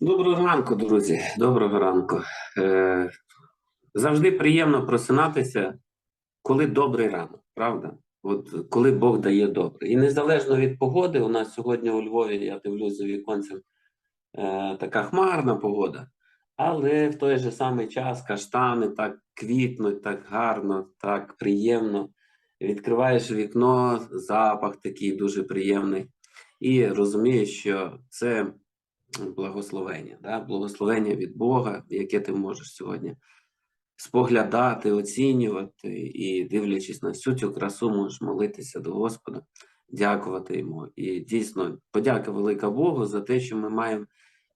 Доброго ранку, друзі. Доброго ранку. Е, завжди приємно просинатися, коли добрий ранок, правда? От коли Бог дає добре. І незалежно від погоди, у нас сьогодні у Львові, я дивлюсь за віконцем, е, така хмарна погода, але в той же самий час каштани так квітнуть, так гарно, так приємно. Відкриваєш вікно, запах такий дуже приємний. І розумієш, що це благословення, да? благословення від Бога, яке ти можеш сьогодні споглядати, оцінювати і, дивлячись на всю цю красу, можеш молитися до Господа, дякувати йому. І дійсно, подяка велика Богу за те, що ми маємо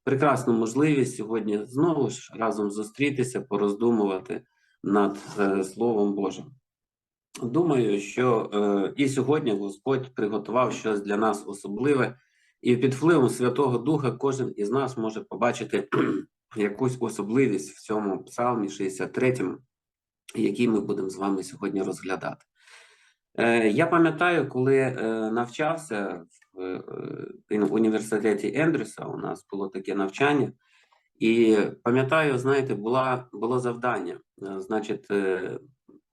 прекрасну можливість сьогодні знову ж разом зустрітися, пороздумувати над е, Словом Божим. Думаю, що е, і сьогодні Господь приготував щось для нас особливе, і під впливом Святого Духа кожен із нас може побачити якусь особливість в цьому псалмі 63, який ми будемо з вами сьогодні розглядати. Е, я пам'ятаю, коли е, навчався в е, університеті Ендрюса, у нас було таке навчання, і пам'ятаю, знаєте, була, було завдання, значить,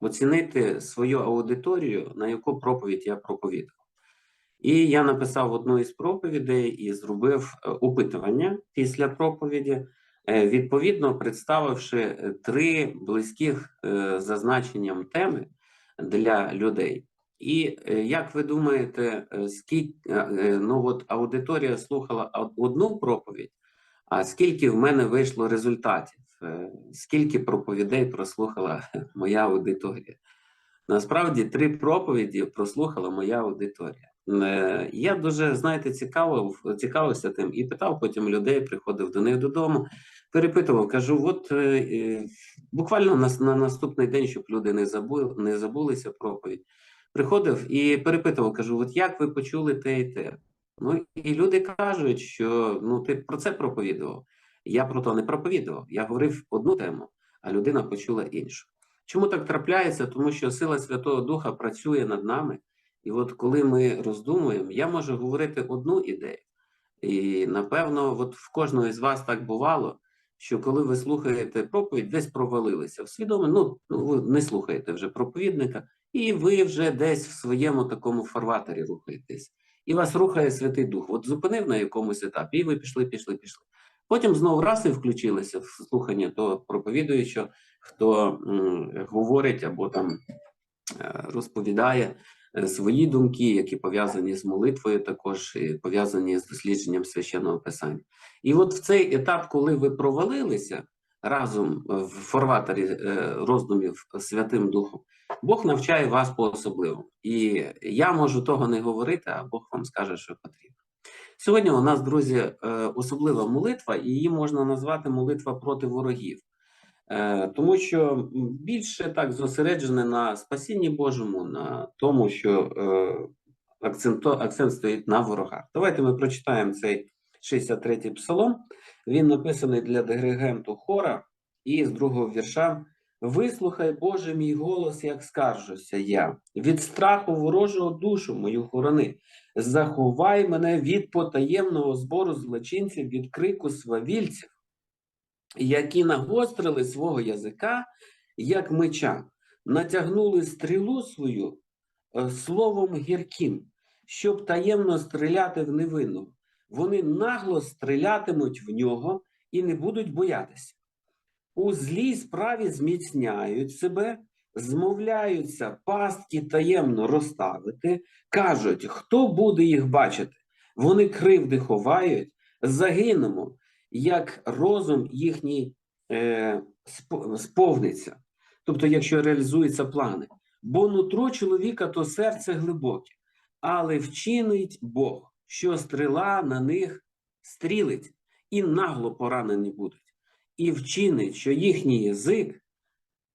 оцінити свою аудиторію, на яку проповідь я проповідав. І я написав одну із проповідей і зробив е, опитування після проповіді, е, відповідно представивши е, три близьких е, за значенням теми для людей. І як ви думаєте, скільки ну от аудиторія слухала одну проповідь, а скільки в мене вийшло результатів? Скільки проповідей прослухала моя аудиторія? Насправді три проповіді прослухала моя аудиторія. Е, Я дуже, знаєте, цікавив, цікавився тим і питав потім людей, приходив до них додому, перепитував, кажу: от е, е, буквально на, на наступний день, щоб люди не забули, не забулися проповідь. Приходив і перепитував, кажу: от як ви почули те і те? Ну і люди кажуть, що ну ти про це проповідував. Я про то не проповідував. Я говорив одну тему, а людина почула іншу. Чому так трапляється? Тому що сила Святого Духа працює над нами, і от коли ми роздумуємо, я можу говорити одну ідею. І напевно, от в кожного із вас так бувало, що коли ви слухаєте проповідь, десь провалилися. Свідомо, ну ну, ви не слухаєте вже проповідника, і ви вже десь в своєму такому фарватері рухаєтесь. І вас рухає Святий Дух. От зупинив на якомусь етапі, і ви пішли, пішли, пішли. Потім знову раз і включилися в слухання того проповідуючого, хто говорить або там е, розповідає е, свої думки, які пов'язані з молитвою, також і пов'язані з дослідженням священного писання. І от в цей етап, коли ви провалилися разом в форватері е, роздумів Святим Духом, Бог навчає вас по-особливому. І я можу того не говорити, а Бог вам скаже, що потрібно. Сьогодні у нас, друзі, особлива молитва, і її можна назвати молитва проти ворогів. Е, Тому що більше так зосереджене на спасінні Божому, на тому, що е, акцент, акцент стоїть на ворогах. Давайте ми прочитаємо цей 63-й псалом. Він написаний для диригенту хора, і з другого вірша Вислухай, Боже, мій голос, як скаржуся я. Від страху ворожого душу мою хорони. Заховай мене від потаємного збору злочинців, від крику свавільців, які нагострили свого язика, як меча, натягнули стрілу свою е, словом гірким, щоб таємно стріляти в невинного. Вони нагло стрілятимуть в нього і не будуть боятися. У злій справі зміцняють себе, змовляються пастки таємно розставити, кажуть, хто буде їх бачити? Вони кривди ховають, загинемо, як розум їхній е, сповниться. Тобто, якщо реалізуються плани. Бо нутро чоловіка то серце глибоке, але вчинить Бог, що стріла на них стрілить, і нагло поранені будуть і вчинить, що їхній язик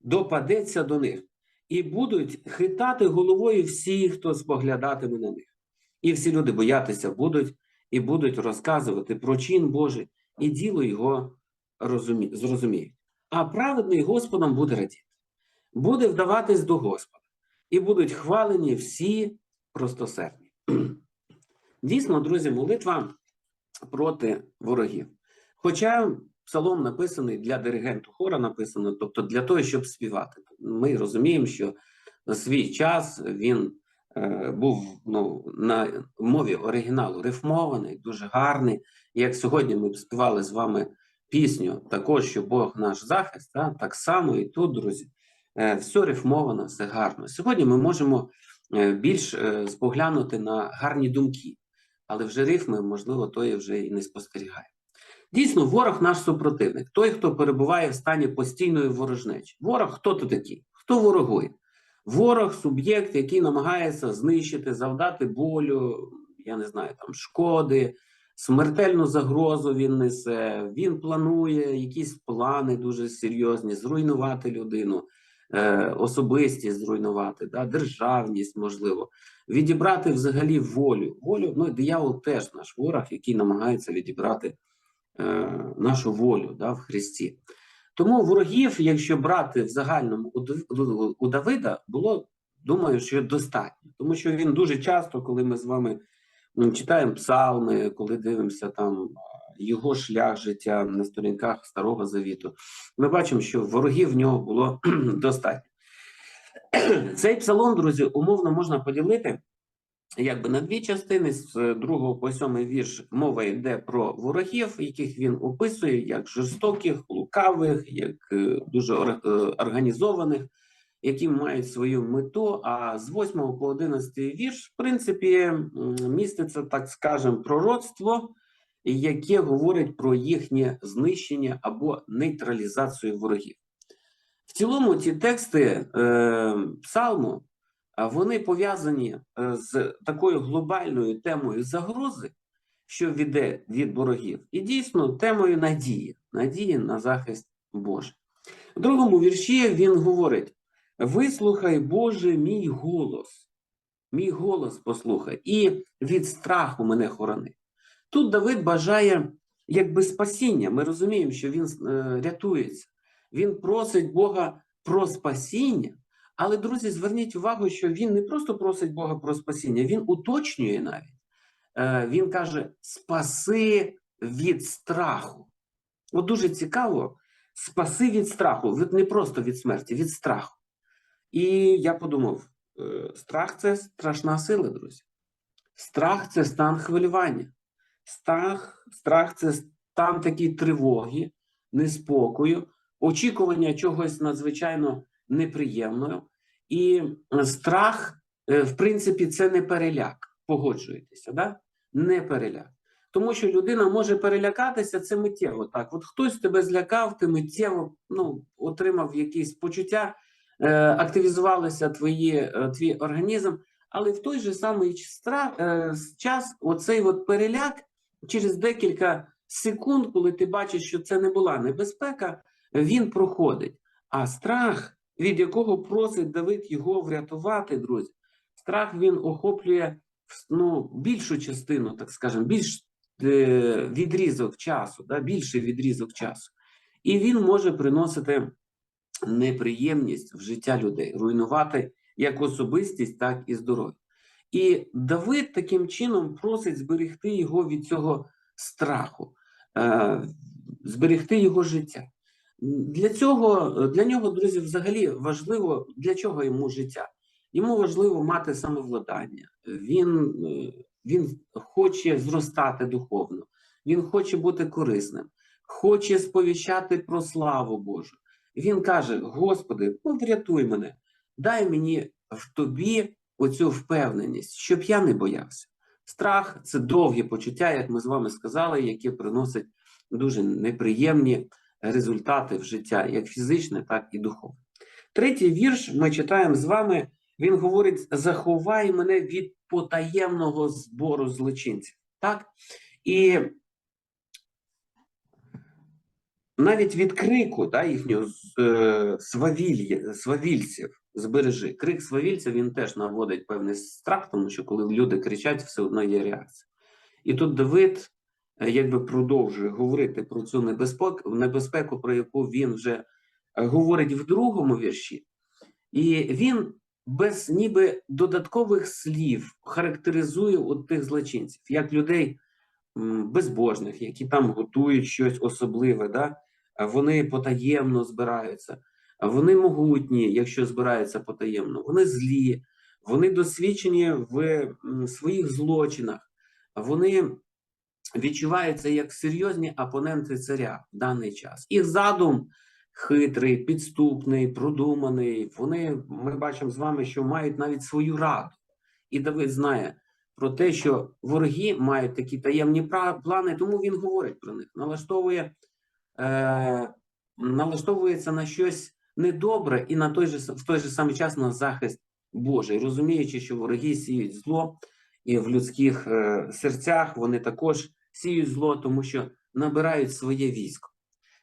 допадеться до них, і будуть хитати головою всі, хто споглядатиме на них. І всі люди боятися будуть і будуть розказувати про чин Божий, і діло його розумі... зрозуміють. А праведний Господом буде радіти, буде вдаватись до Господа, і будуть хвалені всі простосердні. Дійсно, друзі, молитва проти ворогів. Хоча псалом написаний для диригенту хора, написано, тобто для того, щоб співати. Ми розуміємо, що на свій час він був ну, на мові оригіналу рифмований, дуже гарний. Як сьогодні ми співали з вами пісню, також що Бог наш захист, да? так само і тут, друзі, е, все рифмовано, все гарно. Сьогодні ми можемо е, більш е, споглянути на гарні думки, але вже рифми, можливо, тої вже і не спостерігає. Дійсно, ворог наш супротивник, той, хто перебуває в стані постійної ворожнечі. Ворог хто то такий? Хто ворогує? Ворог суб'єкт, який намагається знищити, завдати болю, я не знаю, там шкоди, смертельну загрозу він несе. Він планує якісь плани дуже серйозні, зруйнувати людину, е, особистість зруйнувати, да, державність, можливо, відібрати взагалі волю. Волю, ну диявол теж наш ворог, який намагається відібрати е, нашу волю да, в Христі. Тому ворогів, якщо брати в загальному у Давида, було, думаю, що достатньо. Тому що він дуже часто, коли ми з вами читаємо псалми, коли дивимося там його шлях життя на сторінках Старого Завіту, ми бачимо, що ворогів в нього було достатньо. Цей псалом, друзі, умовно можна поділити якби на дві частини з другого по сьомий вірш мова йде про ворогів, яких він описує як жорстоких, лукавих, як е, дуже е, організованих, які мають свою мету. А з 8 по 11 вірш, в принципі, міститься, так скажемо, пророцтво, яке говорить про їхнє знищення або нейтралізацію ворогів. В цілому ці тексти е, псалму вони пов'язані е, з такою глобальною темою загрози, що віде від ворогів, і дійсно темою надії, надії на захист Божий. В другому вірші він говорить: вислухай, Боже, мій голос, мій голос послухай, і від страху мене хорони. Тут Давид бажає якби спасіння. Ми розуміємо, що він е, рятується. Він просить Бога про спасіння. Але, друзі, зверніть увагу, що він не просто просить Бога про спасіння, він уточнює навіть. Е, Він каже: спаси від страху. От дуже цікаво, спаси від страху, від, не просто від смерті, від страху. І я подумав: е, страх це страшна сила, друзі. Страх це стан хвилювання. Страх, страх це стан такої тривоги, неспокою, очікування чогось надзвичайно неприємною. І е, страх, е, в принципі, це не переляк. Погоджуєтеся, да? не переляк. Тому що людина може перелякатися це миттєво. Так, от хтось тебе злякав, ти миттєво ну, отримав якісь почуття, е, активізувалися твої, е, твій організм, але в той же самий страх, е, час оцей от переляк через декілька секунд, коли ти бачиш, що це не була небезпека, він проходить. А страх, від якого просить Давид його врятувати, друзі, страх він охоплює ну, більшу частину, так скажемо, більш е, відрізок часу, да, більший відрізок часу. І він може приносити неприємність в життя людей, руйнувати як особистість, так і здоров'я. І Давид таким чином просить зберегти його від цього страху, е, зберегти його життя. Для цього для нього, друзі, взагалі важливо для чого йому життя. Йому важливо мати самовладання. Він, е, він хоче зростати духовно, він хоче бути корисним, хоче сповіщати про славу Божу. Він каже: Господи, ну врятуй мене, дай мені в тобі оцю впевненість, щоб я не боявся. Страх це довгі почуття, як ми з вами сказали, які приносять дуже неприємні результати в життя, як фізичне, так і духовне. Третій вірш ми читаємо з вами. Він говорить: заховай мене від потаємного збору злочинців. Так? І навіть від крику да, їхнього е, свавілля, свавільців збережи. Крик свавільця він теж наводить певний страх, тому що коли люди кричать, все одно є реакція. І тут Давид якби продовжує говорити про цю небезпеку, небезпеку, про яку він вже е, говорить в другому вірші. І він без ніби додаткових слів характеризує от тих злочинців, як людей безбожних, які там готують щось особливе, да? вони потаємно збираються, вони могутні, якщо збираються потаємно, вони злі, вони досвідчені в своїх злочинах, вони відчуваються як серйозні опоненти царя в даний час. Їх задум хитрий, підступний, продуманий. Вони, ми бачимо з вами, що мають навіть свою раду. І Давид знає про те, що вороги мають такі таємні плани, тому він говорить про них, налаштовує, е, налаштовується на щось недобре і на той же, в той же самий час на захист Божий, розуміючи, що вороги сіють зло, і в людських е, серцях вони також сіють зло, тому що набирають своє військо.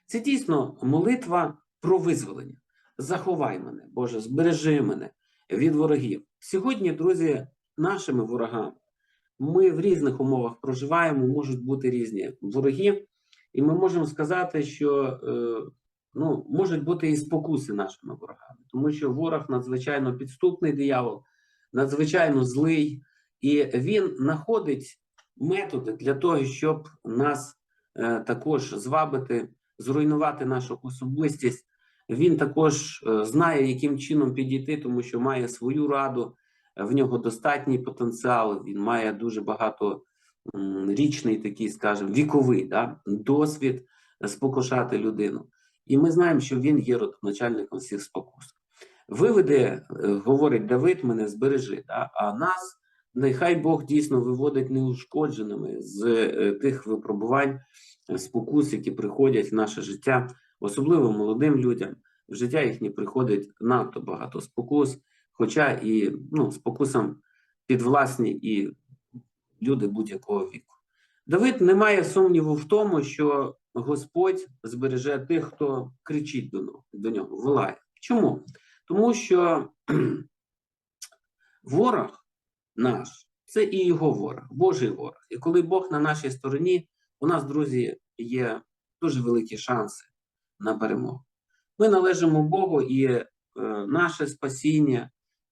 Це дійсно молитва про визволення. Заховай мене, Боже, збережи мене від ворогів. Сьогодні, друзі, нашими ворогами ми в різних умовах проживаємо, можуть бути різні вороги, і ми можемо сказати, що е, ну, можуть бути і спокуси нашими ворогами, тому що ворог надзвичайно підступний диявол, надзвичайно злий, і він знаходить методи для того, щоб нас е, також звабити, зруйнувати нашу особистість. Він також е, знає, яким чином підійти, тому що має свою раду, е, в нього достатній потенціал, він має дуже багато річний такий, скажімо, віковий да, досвід е, спокушати людину. І ми знаємо, що він є родоначальником всіх спокус. Виведе, говорить Давид, мене збережи, да, а нас нехай Бог дійсно виводить неушкодженими з е, тих випробувань, е, спокус, які приходять в наше життя, особливо молодим людям. В життя їхнє приходить надто багато спокус, хоча і ну, спокусам підвласні і люди будь-якого віку. Давид не має сумніву в тому, що Господь збереже тих, хто кричить до нього, до нього волає. Чому? Тому що ворог наш це і його ворог, Божий ворог. І коли Бог на нашій стороні, у нас, друзі, є дуже великі шанси на перемогу. Ми належимо Богу, і е, наше спасіння,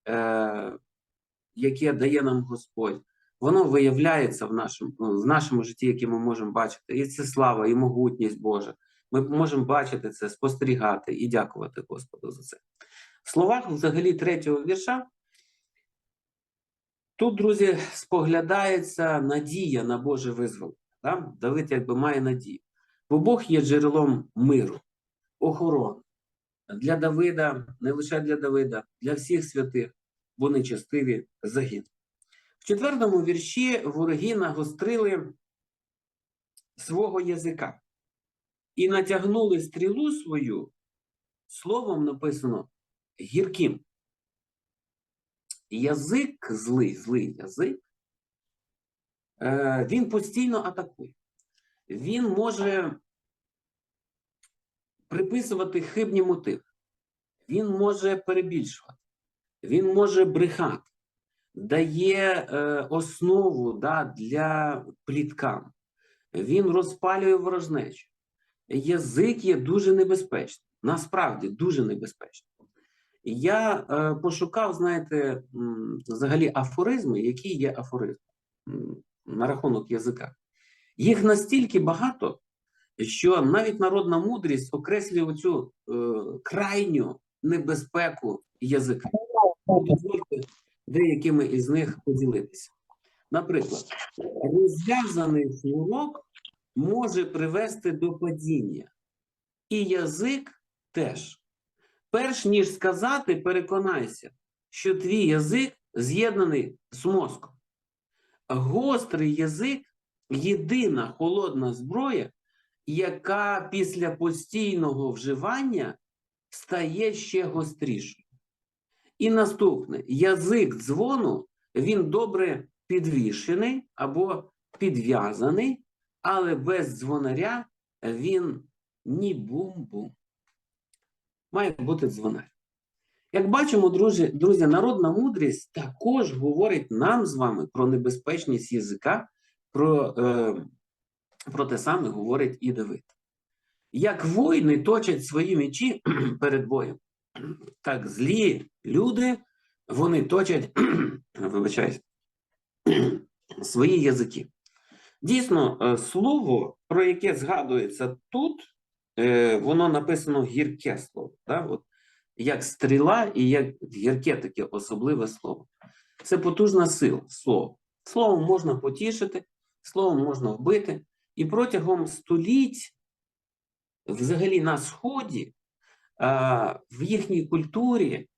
е, яке дає нам Господь, воно виявляється в нашому, в нашому житті, яке ми можемо бачити. І це слава, і могутність Божа. Ми можемо бачити це, спостерігати і дякувати Господу за це. В словах взагалі третього вірша. Тут, друзі, споглядається надія на Боже визволення. Да? Давид якби має надію. Бо Бог є джерелом миру, охорони. Для Давида, не лише для Давида, для всіх святих, бо нечестиві загинуть. В четвертому вірші вороги нагострили свого язика і натягнули стрілу свою, словом написано гірким. Язик злий, злий язик, е, він постійно атакує. Він може приписувати хибні мотиви, він може перебільшувати, він може брехати, дає е, основу да, для пліткам, він розпалює ворожнечу. Язик є дуже небезпечним, насправді дуже небезпечним. Я е, пошукав, знаєте, взагалі афоризми, які є афоризми на рахунок язика. Їх настільки багато, що навіть народна мудрість окреслює оцю е, крайню небезпеку язика. Дозвольте деякими із них поділитися. Наприклад, розв'язаний шнурок може привести до падіння, і язик теж. Перш ніж сказати, переконайся, що твій язик з'єднаний з мозком. Гострий язик єдина холодна зброя, яка після постійного вживання стає ще гострішою. І наступне: язик дзвону він добре підвішений або підв'язаний, але без дзвонаря він ні бум-бум. Має бути дзвонар. Як бачимо, друзі, друзі, народна мудрість також говорить нам з вами про небезпечність язика, про, е, про те саме говорить і Давид. Як воїни точать свої мечі перед боєм, так злі люди, вони точать, вибачаюсь, свої язики. Дійсно, е, слово, про яке згадується тут, е, воно написано гірке слово. Да? От, як стріла і як гірке таке особливе слово. Це потужна сила слово. Словом можна потішити, словом можна вбити. І протягом століть, взагалі на Сході, в їхній культурі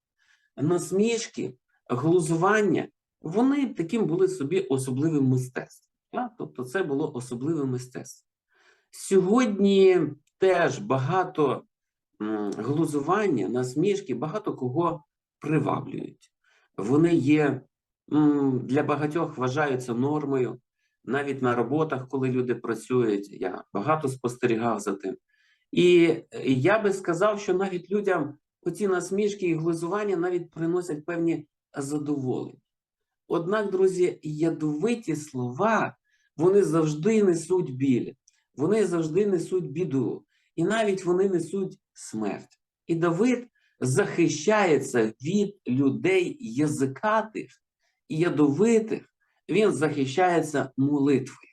насмішки, глузування, вони таким були собі особливим мистецтвом. Тобто це було особливе мистецтво. Сьогодні теж багато глузування, насмішки, багато кого приваблюють. Вони є для багатьох вважаються нормою. Навіть на роботах, коли люди працюють, я багато спостерігав за тим. І я би сказав, що навіть людям оці насмішки і глузування навіть приносять певні задоволення. Однак, друзі, ядовиті слова вони завжди несуть біль, вони завжди несуть біду, і навіть вони несуть смерть. І Давид захищається від людей язикатих і ядовитих, він захищається молитвою.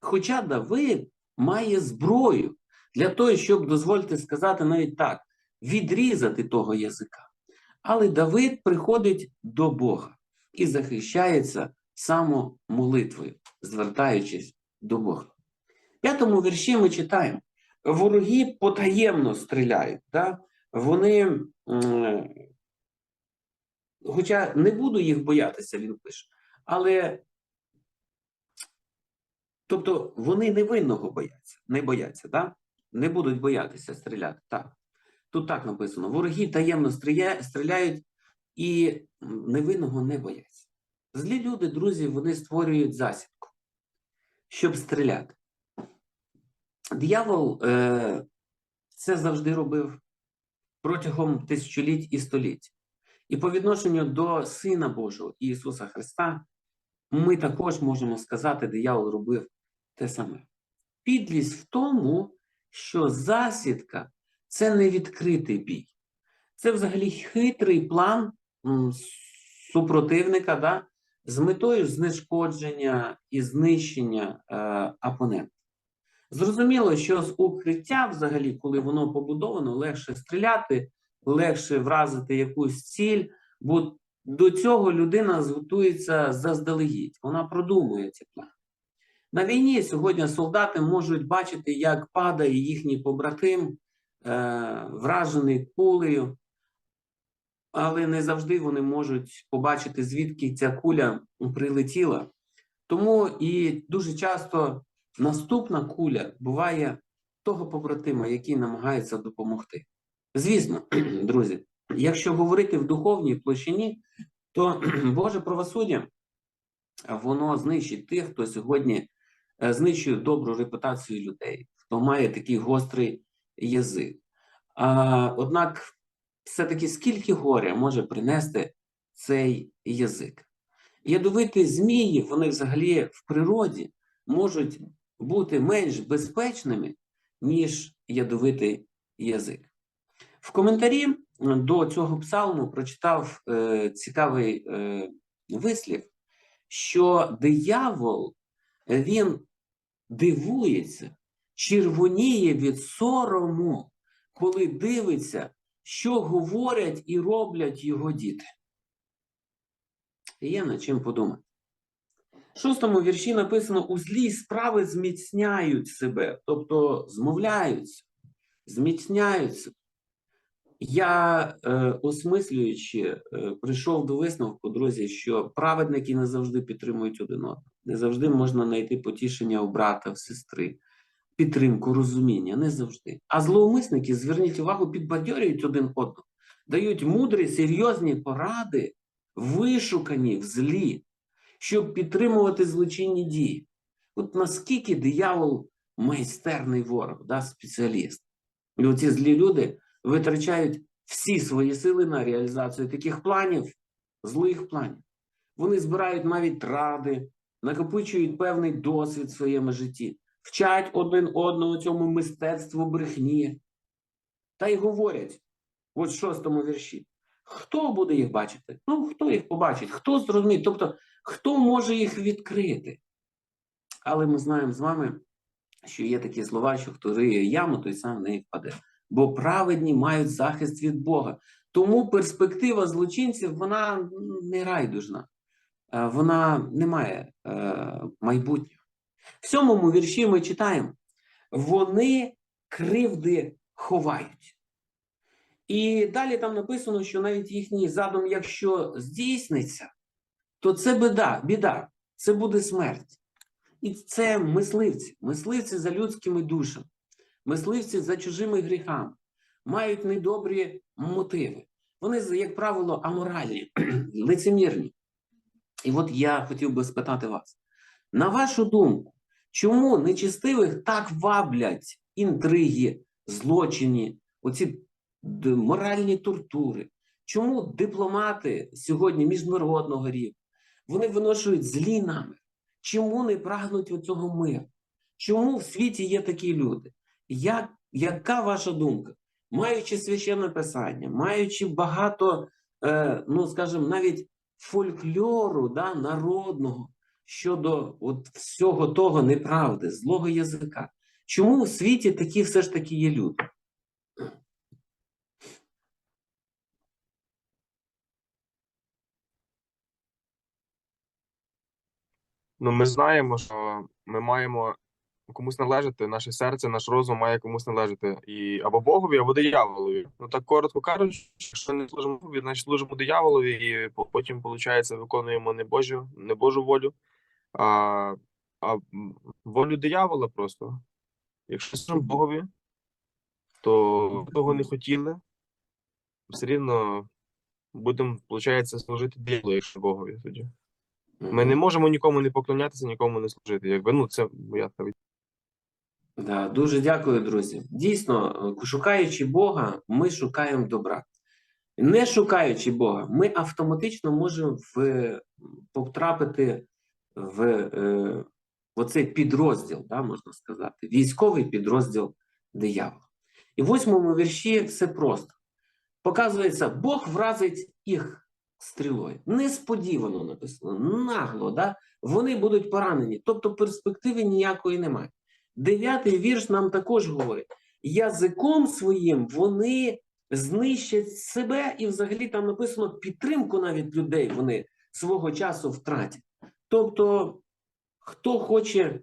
Хоча Давид має зброю для того, щоб, дозвольте сказати, навіть так, відрізати того язика. Але Давид приходить до Бога і захищається само молитвою, звертаючись до Бога. П'ятому вірші ми читаємо: вороги потаємно стріляють. Да? Вони, хоча не буду їх боятися, він пише, але тобто вони невинного бояться, не бояться, да? не будуть боятися стріляти. Так. Тут так написано: вороги таємно стріляють і невинного не бояться. Злі люди, друзі, вони створюють засідку, щоб стріляти. Диявол е, це завжди робив протягом тисячоліть і століть. І по відношенню до Сина Божого Ісуса Христа, ми також можемо сказати, диявол робив те саме. Підлість в тому, що засідка це не відкритий бій. Це взагалі хитрий план супротивника да, з метою знешкодження і знищення е, опонента. Зрозуміло, що з укриття, взагалі, коли воно побудовано, легше стріляти, легше вразити якусь ціль, бо до цього людина зготується заздалегідь, вона продумує ці плани. На війні сьогодні солдати можуть бачити, як падає їхній побратим, е, вражений кулею, але не завжди вони можуть побачити, звідки ця куля прилетіла. Тому і дуже часто наступна куля буває того побратима, який намагається допомогти. Звісно, друзі, якщо говорити в духовній площині, то Боже правосуддя воно знищить тих, хто сьогодні е, знищує добру репутацію людей, хто має такий гострий язик. А, однак, все-таки скільки горя може принести цей язик? Ядовиті змії, вони взагалі в природі можуть бути менш безпечними, ніж ядовитий язик. В коментарі до цього псалму прочитав е, цікавий е, вислів, що диявол він дивується, червоніє від сорому, коли дивиться, що говорять і роблять його діти. Є над чим подумати. Шостому вірші написано: у злій справи зміцняють себе, тобто змовляються, зміцняються. Я, е, осмислюючи, е, прийшов до висновку, друзі, що праведники не завжди підтримують один одного. Не завжди можна знайти потішення у брата, в сестри, підтримку, розуміння, не завжди. А зловмисники, зверніть увагу, підбадьорюють один одного, дають мудрі, серйозні поради, вишукані в злі, щоб підтримувати злочинні дії. От наскільки диявол майстерний ворог, да, спеціаліст. І оці злі люди витрачають всі свої сили на реалізацію таких планів, злих планів. Вони збирають навіть ради, накопичують певний досвід в своєму житті, вчать один одного цьому мистецтву брехні. Та й говорять, от в шостому вірші, хто буде їх бачити? Ну, хто їх побачить, хто зрозуміє, тобто, хто може їх відкрити? Але ми знаємо з вами, що є такі слова, що хто риє яму, той сам в неї впаде. Бо праведні мають захист від Бога. Тому перспектива злочинців вона не райдужна, Е, вона не має е, майбутнього. В сьомому вірші ми читаємо: вони кривди ховають. І далі там написано, що навіть їхній задум, якщо здійсниться, то це біда, біда, це буде смерть. І це мисливці, мисливці за людськими душами, мисливці за чужими гріхами, мають недобрі мотиви. Вони, як правило, аморальні, лицемірні. І от я хотів би спитати вас: на вашу думку, чому нечистивих так ваблять інтриги, злочини, оці моральні тортури? Чому дипломати сьогодні міжнародного рівня вони виношують злі намір? Чому не прагнуть оцього миру? Чому в світі є такі люди? Як, яка ваша думка? Маючи священне писання, маючи багато, е, ну скажімо, навіть фольклору да, народного щодо от всього того неправди, злого язика. Чому у світі такі все ж таки є люди? Ну, ми знаємо, що ми маємо комусь належати, наше серце, наш розум має комусь належати. І або Богові, або дияволові. Ну так коротко кажучи, якщо не служимо Богові, значить служимо дияволові, і потім, виходить, виконуємо не Божу, не Божу волю, а, а волю диявола просто. Якщо служимо Богові, то того не хотіли, все рівно будемо, виходить, служити дияволу, якщо Богові тоді. Ми не можемо нікому не поклонятися, нікому не служити. Якби ну це моя така Да, дуже дякую, друзі. Дійсно, е, шукаючи Бога, ми шукаємо добра. Не шукаючи Бога, ми автоматично можемо в, потрапити в, е, в оцей підрозділ, да, можна сказати, військовий підрозділ диявола. І в восьмому вірші все просто. Показується, Бог вразить їх стрілою. Несподівано написано, нагло, да? вони будуть поранені. Тобто перспективи ніякої немає. Дев'ятий вірш нам також говорить: язиком своїм вони знищать себе, і взагалі там написано підтримку навіть людей вони свого часу втратять. Тобто, хто хоче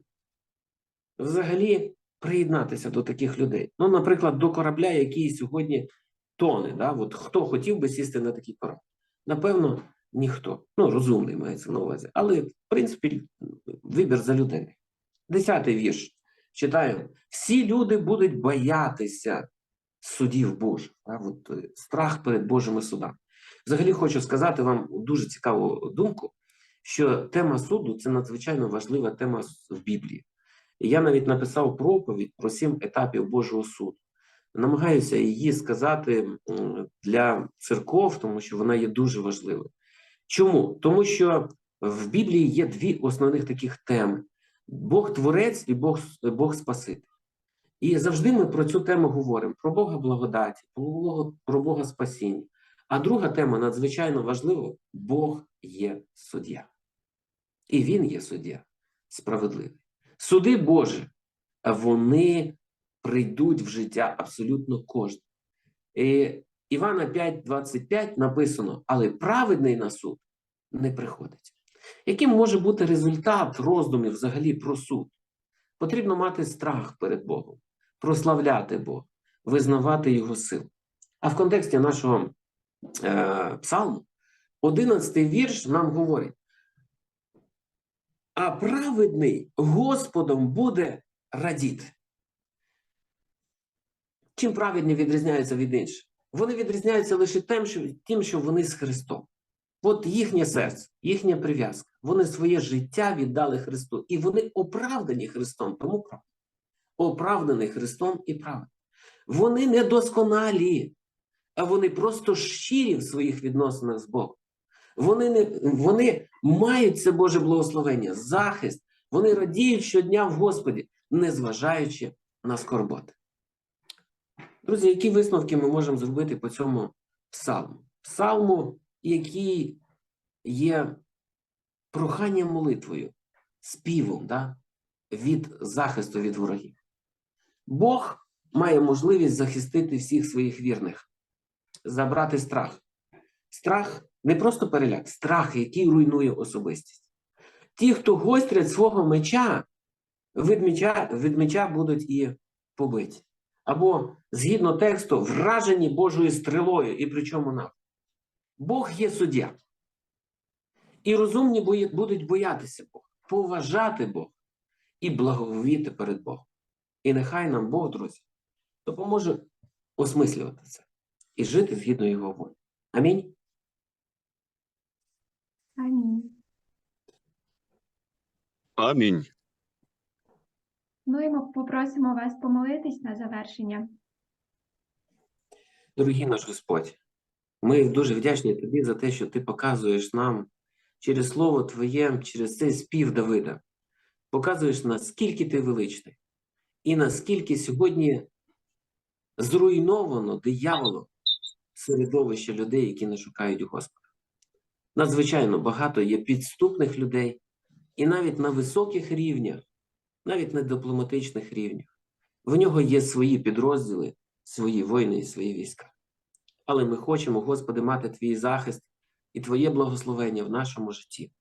взагалі приєднатися до таких людей? Ну, наприклад, до корабля, який сьогодні тоне. Да? От хто хотів би сісти на такий корабль? Напевно, ніхто. Ну, розумний мається на увазі. Але, в принципі, вибір за людиною. Десятий вірш. Читаємо: всі люди будуть боятися судів Божих. Да? От, е, страх перед Божими судами. Взагалі хочу сказати вам дуже цікаву думку, що тема суду це надзвичайно важлива тема в Біблії. І я навіть написав проповідь про сім етапів Божого суду. Намагаюся її сказати для церков, тому що вона є дуже важливою. Чому? Тому що в Біблії є дві основних таких теми: Бог Творець і Бог, Бог Спаситель. І завжди ми про цю тему говоримо: про Бога благодаті, про Бога, спасіння. А друга тема надзвичайно важлива: Бог є суддя. І Він є суддя справедливий. Суди Божі, вони прийдуть в життя абсолютно кожен. І Івана 5:25 написано: але праведний на суд не приходить. Яким може бути результат роздумів взагалі про суд? Потрібно мати страх перед Богом, прославляти Бога, визнавати Його силу. А в контексті нашого е, псалму, 11 вірш нам говорить: а праведний Господом буде радіти. Чим праведні відрізняються від інших? Вони відрізняються лише тим, що, тим, що вони з Христом. От їхнє серце, їхня прив'язка. Вони своє життя віддали Христу. І вони оправдані Христом, тому правда. Оправдані Христом і правда. Вони недосконалі, а вони просто щирі в своїх відносинах з Богом. Вони, не, вони мають це Боже благословення, захист. Вони радіють щодня в Господі, незважаючи на скорботи. Друзі, які висновки ми можемо зробити по цьому псалму? Псалму, який є проханням молитвою, співом, да? від захисту від ворогів. Бог має можливість захистити всіх своїх вірних, забрати страх. Страх не просто переляк, страх, який руйнує особистість. Ті, хто гострять свого меча, від меча, від меча будуть і побиті. Або, згідно тексту, вражені Божою стрілою, і причому нам. Бог є суддя. І розумні будуть боятися Бога, поважати Бога і благовіти перед Богом. І нехай нам Бог, друзі, допоможе осмислювати це і жити згідно його волі. Амінь. Амінь. Амінь. Ну і ми попросимо вас помолитись на завершення. Дорогий наш Господь, ми дуже вдячні Тобі за те, що Ти показуєш нам через Слово Твоє, через цей спів Давида, показуєш наскільки ти величний, і наскільки сьогодні зруйновано дияволом середовище людей, які не шукають Господа. Надзвичайно багато є підступних людей, і навіть на високих рівнях, навіть на дипломатичних рівнях, в нього є свої підрозділи, свої воїни і свої війська. Але ми хочемо, Господи, мати Твій захист і Твоє благословення в нашому житті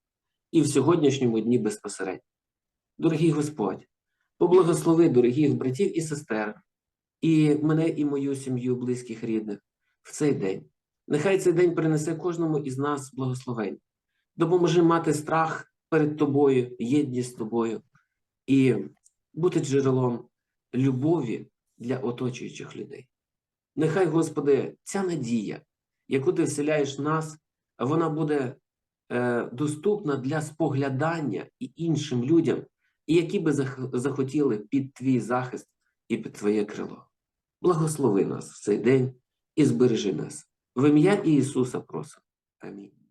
і в сьогоднішньому дні безпосередньо. Дорогий Господь, поблагослови дорогих братів і сестер, і мене, і мою сім'ю, близьких рідних в цей день. Нехай цей день принесе кожному із нас благословень. Допоможи мати страх перед Тобою, єдність з Тобою і бути джерелом любові для оточуючих людей. Нехай, Господи, ця надія, яку ти вселяєш в нас, вона буде е, доступна для споглядання і іншим людям, які би захотіли під твій захист і під твоє крило. Благослови нас в цей день і збережи нас. В ім'я Ісуса просимо. Амінь.